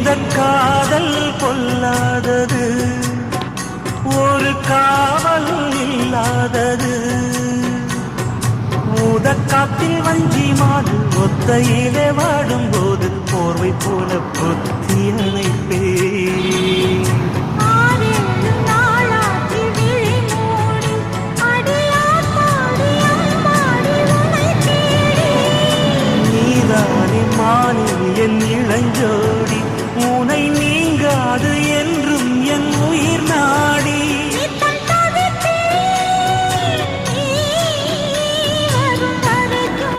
இந்த காதல் கொல்லாதது ஒரு காவல் இல்லாதது. ஊதக்காத்தில் வஞ்சி மாடு ஒத்தையிலே வாடும் போது போர்வை போல பொத்தி அணைப்பே நீதானே மானின் என் இளஞ்சோடி. உனை நீ